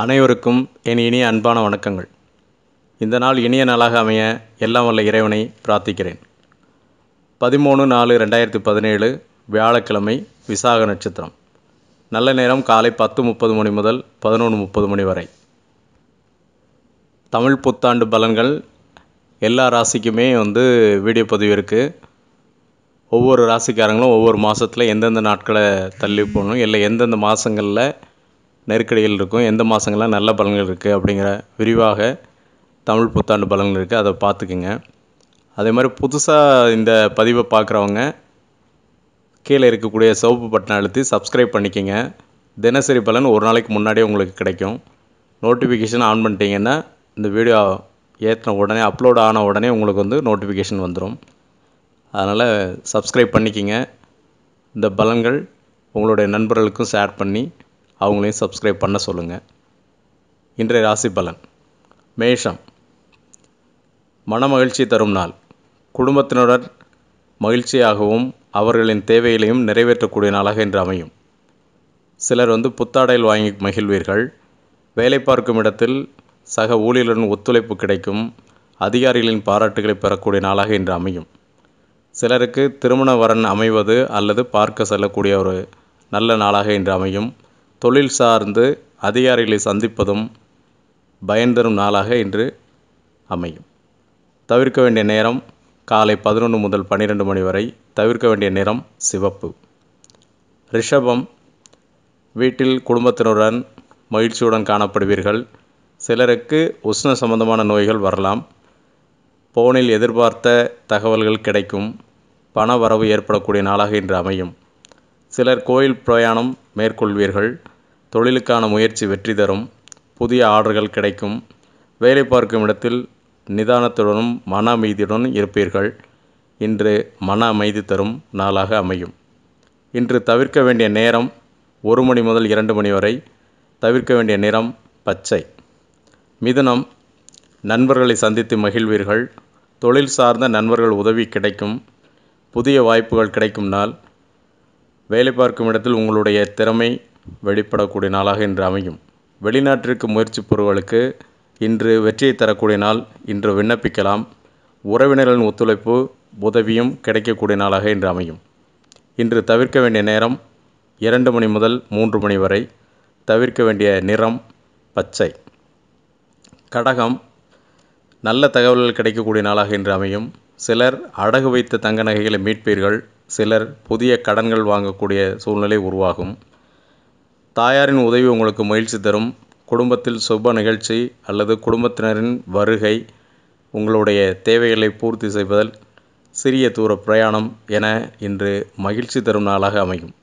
அனைவருக்கும் என் இனிய அன்பான வணக்கங்கள். இந்த நாள் இனிய நாளாக அமைய எல்லாம் வல்ல இறைவனை பிரார்த்திக்கிறேன். பதிமூணு நாலு ரெண்டாயிரத்தி பதினேழு வியாழக்கிழமை விசாக நட்சத்திரம். நல்ல நேரம் காலை பத்து முப்பது மணி முதல் பதினொன்று முப்பது மணி வரை. தமிழ் புத்தாண்டு பலன்கள் எல்லா ராசிக்குமே வந்து வீடியோ பதிவு இருக்குது ஒவ்வொரு ராசிக்காரங்களும் ஒவ்வொரு மாதத்தில் எந்தெந்த நாட்களை தள்ளி போகணும் இல்லை எந்தெந்த மாதங்களில் நெருக்கடிகள் இருக்கும். எந்த மாதங்கள்லாம் நல்ல பலன்கள் இருக்குது அப்படிங்கிற விரிவாக தமிழ் புத்தாண்டு பலன்கள் இருக்குது அதை பார்த்துக்குங்க. அதே மாதிரி புதுசாக இந்த பதிவை பார்க்குறவங்க கீழே இருக்கக்கூடிய சிவப்பு பட்டனை அழுத்தி சப்ஸ்கிரைப் பண்ணிக்கோங்க. தினசரி பலன் ஒரு நாளைக்கு முன்னாடியே உங்களுக்கு கிடைக்கும். நோட்டிஃபிகேஷன் ஆன் பண்ணிட்டீங்கன்னா இந்த வீடியோ ஏற்றின உடனே அப்லோட் ஆன உடனே உங்களுக்கு வந்து நோட்டிஃபிகேஷன் வந்துடும் அதனால் சப்ஸ்கிரைப் பண்ணிக்கிங்க. இந்த பலன்கள் உங்களுடைய நண்பர்களுக்கும் ஷேர் பண்ணி அவங்களையும் சப்ஸ்கிரைப் பண்ண சொல்லுங்கள் இன்றைய ராசி பலன். மேஷம். மனமகிழ்ச்சி தரும் நாள். குடும்பத்தினுடன் மகிழ்ச்சியாகவும் அவர்களின் தேவைகளையும் நிறைவேற்றக்கூடிய நாளாக இன்று அமையும். சிலர் வந்து புத்தாடையில் வாங்கி மகிழ்வீர்கள். வேலை பார்க்கும் இடத்தில் சக ஊழியர்களுடன் ஒத்துழைப்பு கிடைக்கும். அதிகாரிகளின் பாராட்டுகளை பெறக்கூடிய நாளாக இன்று அமையும். சிலருக்கு திருமண வரன் அமைவது அல்லது பார்க்க செல்லக்கூடிய ஒரு நல்ல நாளாக இன்று அமையும். தொழில் சார்ந்து அதிகாரிகளை சந்திப்பதும் பயன் தரும் நாளாக இன்று அமையும். தவிர்க்க வேண்டிய நேரம் காலை பதினொன்று முதல் பன்னிரெண்டு மணி வரை தவிர்க்க வேண்டிய நிறம் சிவப்பு. ரிஷபம் வீட்டில் குடும்பத்தினருடன் மகிழ்ச்சியுடன் காணப்படுவீர்கள். சிலருக்கு உஷ்ண சம்பந்தமான நோய்கள் வரலாம். போனில் எதிர்பார்த்த தகவல்கள் கிடைக்கும். பண வரவு ஏற்படக்கூடிய நாளாக இன்று அமையும். சிலர் கோயில் பிரயாணம் மேற்கொள்வீர்கள் தொழிலுக்கான முயற்சி வெற்றி தரும் புதிய ஆர்டர்கள் கிடைக்கும் வேலை பார்க்கும் இடத்தில் நிதானத்துடனும் மன அமைதியுடனும் இருப்பீர்கள். இன்று மன அமைதி தரும் நாளாக அமையும். இன்று தவிர்க்க வேண்டிய நேரம் ஒரு மணி முதல் இரண்டு மணி வரை தவிர்க்க வேண்டிய நிறம் பச்சை. மிதுனம் நண்பர்களை சந்தித்து மகிழ்வீர்கள். தொழில் சார்ந்த நண்பர்கள் உதவி கிடைக்கும். புதிய வாய்ப்புகள் கிடைக்கும் நாள் வேலை பார்க்கும் இடத்தில் உங்களுடைய திறமை வெளிப்படக்கூடிய நாளாக இன்று அமையும். வெளிநாட்டிற்கு முயற்சி இன்று வெற்றியை தரக்கூடிய நாள் இன்று விண்ணப்பிக்கலாம். உறவினர்களின் ஒத்துழைப்பு உதவியும் கிடைக்கக்கூடிய நாளாக இன்று அமையும். இன்று தவிர்க்க வேண்டிய நேரம் இரண்டு மணி முதல் மூன்று மணி வரை தவிர்க்க வேண்டிய நிறம் பச்சை. கடகம் நல்ல தகவல்கள் கிடைக்கக்கூடிய நாளாக இன்று அமையும். சிலர் அடகு வைத்த தங்க நகைகளை மீட்பீர்கள். சிலர் புதிய கடன்கள் வாங்கக்கூடிய சூழ்நிலை உருவாகும். தாயாரின் உதவி உங்களுக்கு மகிழ்ச்சி தரும். குடும்பத்தில் சுப நிகழ்ச்சி அல்லது குடும்பத்தினரின் வருகை உங்களுடைய தேவைகளை பூர்த்தி செய்வதில் சிறிய தூர பிரயாணம் என இன்று மகிழ்ச்சி தரும் நாளாக அமையும்.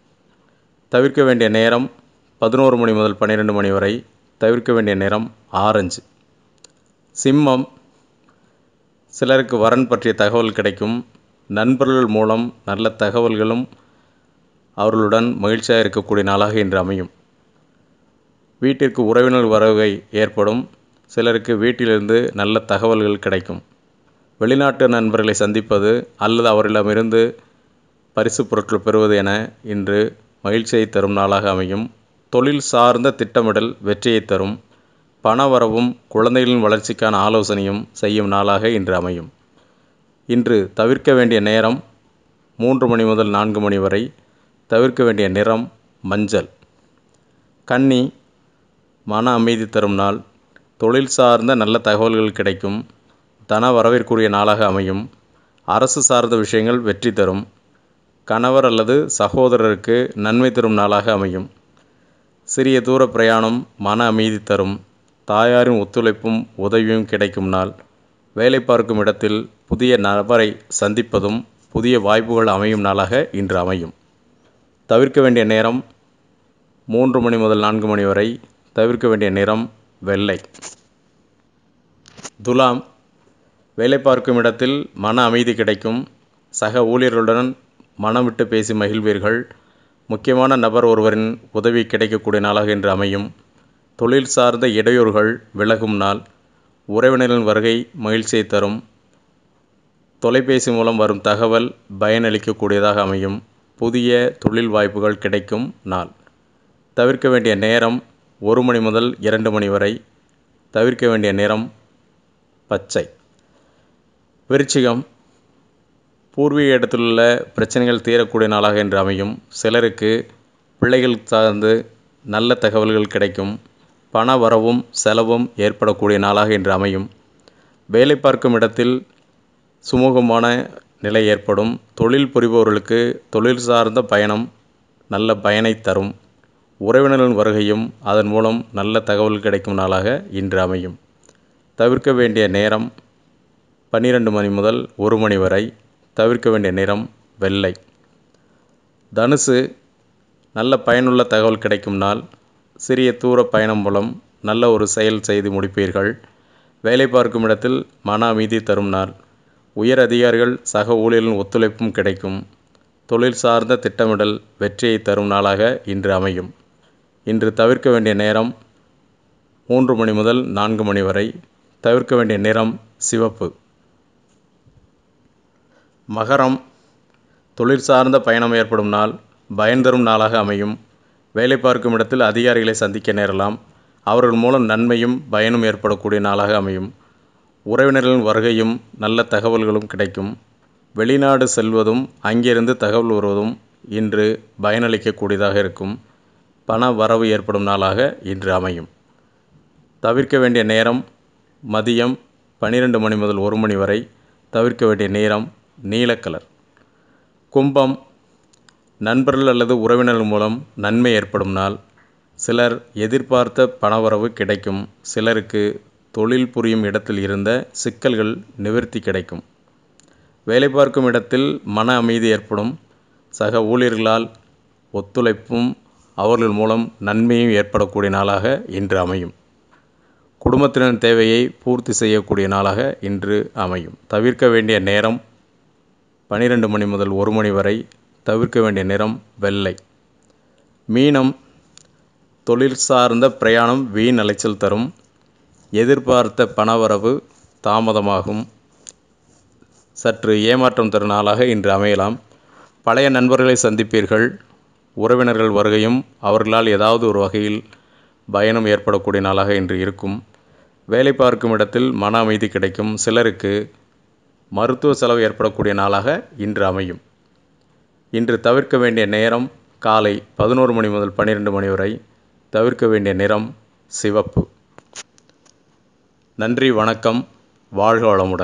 தவிர்க்க வேண்டிய நேரம் பதினோரு மணி முதல் பன்னிரெண்டு மணி வரை தவிர்க்க வேண்டிய நேரம் ஆரஞ்சு. சிம்மம் சிலருக்கு வரன் பற்றிய தகவல் கிடைக்கும். நண்பர்கள் மூலம் நல்ல தகவல்களும் அவர்களுடன் மகிழ்ச்சியாக இருக்கக்கூடிய நாளாக இன்று அமையும். வீட்டிற்கு உறவினர் வரவை ஏற்படும். சிலருக்கு வீட்டிலிருந்து நல்ல தகவல்கள் கிடைக்கும். வெளிநாட்டு நண்பர்களை சந்திப்பது அல்லது அவர்களிடமிருந்து பரிசு பொருட்கள் பெறுவது என இன்று மகிழ்ச்சியை தரும் நாளாக அமையும். தொழில் சார்ந்த திட்டமிடல் வெற்றியை தரும். பணவரவும் குழந்தைகளின் வளர்ச்சிக்கான ஆலோசனையும் செய்யும் நாளாக இன்று அமையும். இன்று தவிர்க்க வேண்டிய நேரம் மூன்று மணி முதல் நான்கு மணி வரை தவிர்க்க வேண்டிய நிறம் மஞ்சள். கன்னி மன அமைதி தரும் நாள். தொழில் சார்ந்த நல்ல தகவல்கள் கிடைக்கும். தன வரவிற்குரிய நாளாக அமையும். அரசு சார்ந்த விஷயங்கள் வெற்றி தரும். கணவர் அல்லது சகோதரருக்கு நன்மை தரும் நாளாக அமையும். சிறிய தூர பிரயாணம் மன அமைதி தரும். தாயாரின் ஒத்துழைப்பும் உதவியும் கிடைக்கும் நாள். வேலை பார்க்கும் இடத்தில் புதிய நபரை சந்திப்பதும் புதிய வாய்ப்புகள் அமையும் நாளாக இன்று அமையும். தவிர்க்க வேண்டிய நேரம் மூன்று மணி முதல் நான்கு மணி வரை தவிர்க்க வேண்டிய நிறம் வெள்ளை. துலாம் வேலை பார்க்கும் இடத்தில் மன அமைதி கிடைக்கும். சக ஊழியர்களுடன் மனம் விட்டு பேசி மகிழ்வீர்கள். முக்கியமான நபர் ஒருவரின் உதவி கிடைக்கக்கூடிய நாளாக இன்று அமையும். தொழில் சார்ந்த இடையூறுகள் விலகும் நாள். உறவினரின் வருகை மகிழ்ச்சியை தரும். தொலைபேசி மூலம் வரும் தகவல் பயனளிக்கக்கூடியதாக அமையும். புதிய தொழில் வாய்ப்புகள் கிடைக்கும் நாள். தவிர்க்க வேண்டிய நேரம் ஒரு மணி முதல் இரண்டு மணி வரை. தவிர்க்க வேண்டிய நிறம் பச்சை. விருச்சிகம். பூர்வீக இடத்திலுள்ள பிரச்சனைகள் தீரக்கூடிய நாளாக இன்று அமையும். சிலருக்கு பிள்ளைகள் சார்ந்து நல்ல தகவல்கள் கிடைக்கும். பண வரவும் செலவும் ஏற்படக்கூடிய நாளாக இன்று அமையும். வேலை பார்க்கும் இடத்தில் சுமூகமான நிலை ஏற்படும். தொழில் புரிபவர்களுக்கு தொழில் சார்ந்த பயணம் நல்ல பயனை தரும். உறவினர்களின் வருகையும் அதன் மூலம் நல்ல தகவல் கிடைக்கும் நாளாக இன்று அமையும். தவிர்க்க வேண்டிய நேரம் பன்னிரெண்டு மணி முதல் ஒரு மணி வரை தவிர்க்க வேண்டிய நிறம் வெள்ளை. தனுசு நல்ல பயனுள்ள தகவல் கிடைக்கும் நாள் சிறிய தூர பயணம் மூலம் நல்ல ஒரு செயல் செய்து முடிப்பீர்கள். வேலை பார்க்கும் இடத்தில் மன அமைதி தரும் நாள். உயர் அதிகாரிகள் சக ஊழியர்களின் ஒத்துழைப்பும் கிடைக்கும். தொழில் சார்ந்த திட்டமிடல் வெற்றியை தரும் நாளாக இன்று அமையும். இன்று தவிர்க்க வேண்டிய நேரம் மூன்று மணி முதல் நான்கு மணி வரை. தவிர்க்க வேண்டிய நிறம் சிவப்பு. மகரம். தொழில் சார்ந்த பயணம் ஏற்படும் நாள் பயன் தரும் நாளாக அமையும். வேலை பார்க்கும் இடத்தில் அதிகாரிகளை சந்திக்க நேரலாம். அவர்கள் மூலம் நன்மையும் பயனும் ஏற்படக்கூடிய நாளாக அமையும். உறவினர்களின் வருகையும் நல்ல தகவல்களும் கிடைக்கும். வெளிநாடு செல்வதும் அங்கிருந்து தகவல் வருவதும் இன்று பயனளிக்கக்கூடியதாக இருக்கும். பண வரவு ஏற்படும் நாளாக இன்று அமையும். தவிர்க்க வேண்டிய நேரம் மதியம் பன்னிரெண்டு மணி முதல் ஒரு மணி வரை தவிர்க்க வேண்டிய நேரம் நீலக்கலர். கும்பம் நண்பர்கள் அல்லது உறவினர்கள் மூலம் நன்மை ஏற்படும் நாள். சிலர் எதிர்பார்த்த பணவரவு கிடைக்கும். சிலருக்கு தொழில் புரியும் இடத்தில் இருந்த சிக்கல்கள் நிவர்த்தி கிடைக்கும். வேலை பார்க்கும் இடத்தில் மன அமைதி ஏற்படும். சக ஊழியர்களால் ஒத்துழைப்பும் அவர்கள் மூலம் நன்மையும் ஏற்படக்கூடிய நாளாக இன்று அமையும். குடும்பத்தினர் தேவையை பூர்த்தி செய்யக்கூடிய நாளாக இன்று அமையும். தவிர்க்க வேண்டிய நேரம் பன்னிரெண்டு மணி முதல் ஒரு மணி வரை தவிர்க்க வேண்டிய நிறம் வெள்ளை. மீனம் தொழில் சார்ந்த பிரயாணம் வீண் அலைச்சல் தரும். எதிர்பார்த்த பணவரவு தாமதமாகும். சற்று ஏமாற்றம் தரும் நாளாக இன்று அமையலாம். பழைய நண்பர்களை சந்திப்பீர்கள். உறவினர்கள் வருகையும் அவர்களால் ஏதாவது ஒரு வகையில் பயணம் ஏற்படக்கூடிய நாளாக இன்று இருக்கும். வேலை பார்க்கும் இடத்தில் மன அமைதி கிடைக்கும். சிலருக்கு மருத்துவ செலவு ஏற்படக்கூடிய நாளாக இன்று அமையும். இன்று தவிர்க்க வேண்டிய நேரம் காலை பதினோரு மணி முதல் பன்னிரெண்டு மணி வரை தவிர்க்க வேண்டிய நிறம் சிவப்பு. நன்றி வணக்கம். வாழ்க வளமுடன்.